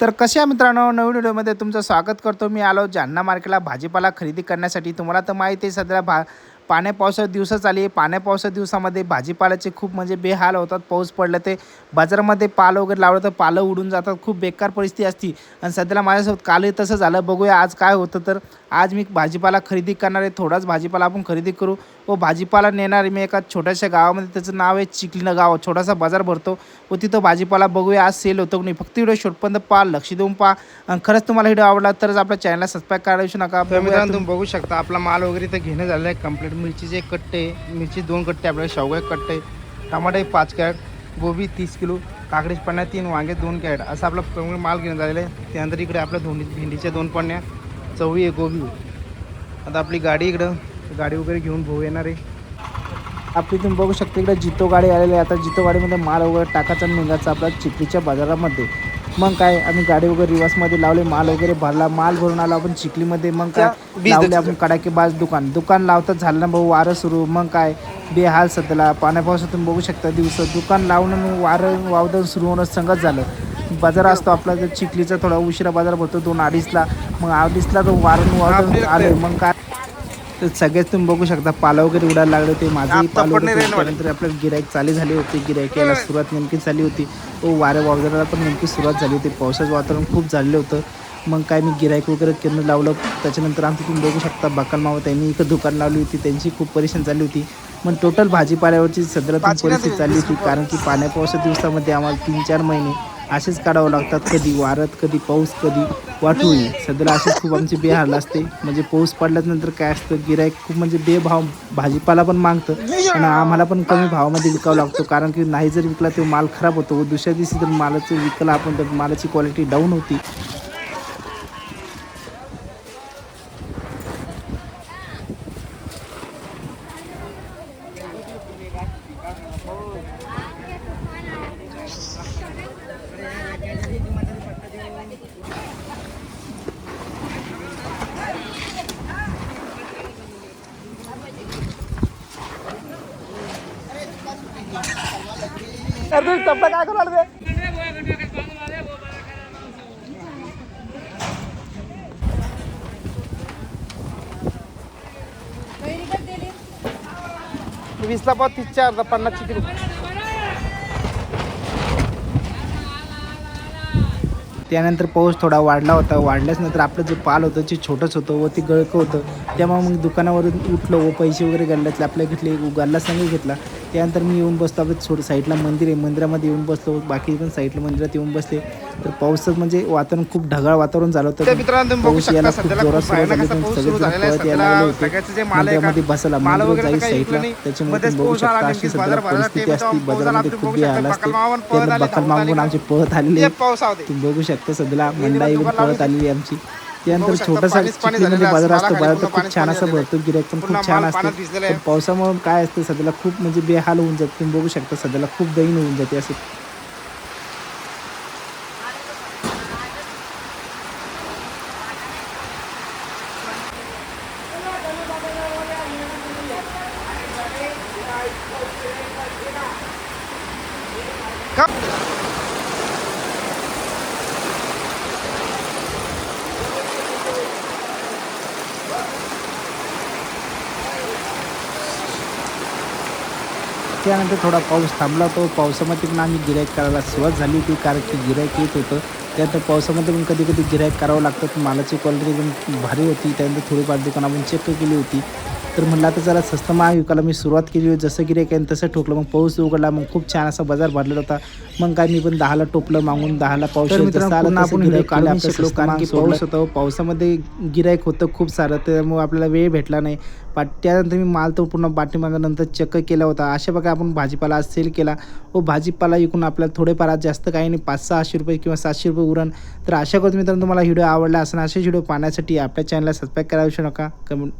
तर कशा मित्रांनो नवीन व्हिडिओमध्ये तुमचं स्वागत करतो. मी आलो जालना मार्केटला भाजीपाला खरेदी करण्यासाठी. तुम्हाला तर माहिती आहे सध्या भा पाण्या पावसाच्या आली पाण्या पावसाच्या दिवसामध्ये भाजीपाल्याचे खूप म्हणजे बेहाल होतात पाऊस पडलं ते. बाजारामध्ये पालं वगैरे लावलं तर पालं उडून जातात खूप बेकार परिस्थिती असती. आणि सध्याला माझ्यासोबत कालही तसं झालं. बघूया आज काय होतं तर आज मी भाजीपाला खरेदी करणार आहे थोडाच भाजीपाला आपण खरेदी करू. व भाजीपाला नेणार मी एका छोट्याशा गावामध्ये त्याचं नाव आहे चिखलीनं गाव. छोटासा बाजार भरतो. व तिथं भाजीपाला बघूया. आज सेल होतो नाही? फक्त व्हिडिओ शेवटपर्यंत पहा लक्ष देऊन पहा. आणि खरंच तुम्हाला व्हिडिओ आवडला तरच आपल्या चॅनलला सबस्क्राईब करायला विसरू नका. तर मित्रांनो तुम्ही. बघू शकता आपला माल वगैरे इथं घेणं झालेलं आहे. कंप्लीट मिरचीचे एक कट्टे मिरची दोन कट्टे आपल्याला शेवगा एक कट्टे टमाटे पाच कॅरेट गोबी तीस किलो काकडीच पन्न्या तीन वांगे दोन कॅरेट. असं आपला माल घेणं झालेलं आहे. त्यानंतर इकडे आपल्या धोंडी भेंडीच्या दोन पन्न्या चवळी आहे गोबी आता आपली गाडी इकडं गाडी वगैरे घेऊन भाऊ येणार आहे. आपली तुम्ही बघू शकता इकडे जितो गाडी आलेली आहे. आता जितो गाडीमध्ये माल वगैरे टाकायचा निघायचा आपला चिखलीच्या बाजारामध्ये. मग काय आम्ही गाडी वगैरे रिवर्समध्ये लावले माल वगैरे भरला माल भरून आलो आपण चिखलीमध्ये. मग काय लावले आपण कडाके बाज दुकान. दुकान लावतात झालं ना भाऊ वारं सुरू. मग काय बेहाल सध्याला. पाण्या पावसात तुम्ही बघू शकता दिवस. दुकान लावून आणि वारं वावदन सुरू होणं संगत झालं. बाजार असतो आपला चिखलीचा थोडा उशिरा बाजार भरतो दोन अडीचला. मग अडीचला तो वारं वावदन आले मग काय? तर सगळेच तुम्ही बघू शकता पाला वगैरे उडायला लागले होते. आता पाल. त्यानंतर आपल्याला गिराईक चालू झाले होते. गिराईक यायला सुरुवात नेमकी झाली होती. व वाऱ्या वावजाराला पण नेमकी सुरुवात झाली होती. पावसाचं वातावरण खूप झालेलं होतं. मग काय मी गिराईक वगैरे करणं लावलं. त्याच्यानंतर आमचं तुम्ही बघू शकता बकाल मावा त्यांनी इथं दुकान लावली होती. त्यांची खूप परेशान झाली होती. मग टोटल भाजीपाल्यावरची सध्या पाचवी ना परिस्थिती चालली होती. कारण की पाण्या पावसाच्या दिवसामध्ये आम्हाला तीन चार महिने असेच काढावं लागतात कधी वारत कधी पाऊस कधी वाटोळी सध्याला असेच खूप आमची बेहाल असते. म्हणजे पाऊस पडल्यानंतर काय असतं गिरायक खूप म्हणजे बेभाव भाजीपाला पण मागतं. आणि आम्हाला पण कमी भावामध्ये विकावं लागतो. कारण की नाही जर विकला तो माल खराब होतो. व दुसऱ्या दिवशी जर मालाचं विकला आपण तर मालाची क्वालिटी डाऊन होती. काय करू वीसला पाव तीसच्या अर्धा पन्नासची किलो त्यानंतर पाऊस थोडा वाढला होता. वाढल्याच नंतर आपलं जे पाल होतं जे छोटंच होतं व ते गळकं होतं. त्यामुळे मग दुकानावरून उठलो व पैसे वगैरे गल्ल्यातले आपल्या घेतले गल्ला संघ घेतला. त्यानंतर मी येऊन बसतो. आपलं थोडं साईडला मंदिर आहे. मंदिरामध्ये येऊन बसलो. बाकी पण साईडला मंदिरात येऊन बसले. तर पावसात म्हणजे वातावरण खूप ढगाळ वातावरण झालं होतं. पाऊस शकता यायला खूप जोरात सुरू झाले. आहे पळत यायला लागले होते. मंदिरामध्ये बसायला वगैरे जाईल साईडला तुम्ही बघू आला, शकता. अशी सध्या. परिस्थिती ते असती. आला, तुम्ही खूप बिहार असते. आली, बकाल मागून आली. आमचे पळत आलेले तुम्ही बघू शकता सध्याला मंडई पळत. आलेली आहे आमची. त्यानंतर छोटासा चिखलीमध्ये बाज़ार असतो बाज़ार तर खूप छान असं भरतो गिरायक पण खूप छान असते. पण पावसामुळे काय असतं सध्याला खूप म्हणजे बेहाल होऊन जाते तुम्ही बघू शकता सध्याला खूप दैन होऊन जाते असं का त्यानंतर थोडा पाऊस थांबला. तो पावसामध्ये पण आम्ही गिरायक करायला सुरुवात झाली होती कारण की गिरायक येत होतं. त्यानंतर पावसामध्ये पण कधी कधी गिरायक करावं लागतं. मालाची क्वालिटी पण भारी होती. त्यानंतर थोडीफार दुकान आपण चेक केली होती. तर म्हणलं आता जरा स्वस्त महाग विकायला मी सुरुवात केली होती. जसं गिराईक आहे तसं ठोकलं. मग पाऊस उघडला. मग खूप छान असा बाजार भरलेला होता. मग काय मी पण दहाला टोपलं मागून. दहाला पाऊस आपण व्हिडिओ काढून शकलो कारण की पाऊस होता. पावसामध्ये गिराईक होतं खूप सारं. त्यामुळे आपल्याला वेळ भेटला नाही. पाट त्यानंतर मी माल तो पूर्ण पाठीमागानंतर चक्क केला होता. अशा बघा आपण भाजीपाला आज सेल केला. व भाजीपाला विकून आपल्याला थोडेफार आज जास्त काही नाही. पाच सहाशे रुपये किंवा सातशे रुपये उरण. तर अशा करतो मित्रांनो तुम्हाला व्हिडिओ आवडला असं असे व्हिडिओ पाहण्यासाठी आपल्या चॅनलला सबस्क्राईब करायला विसरू नका. कमेंट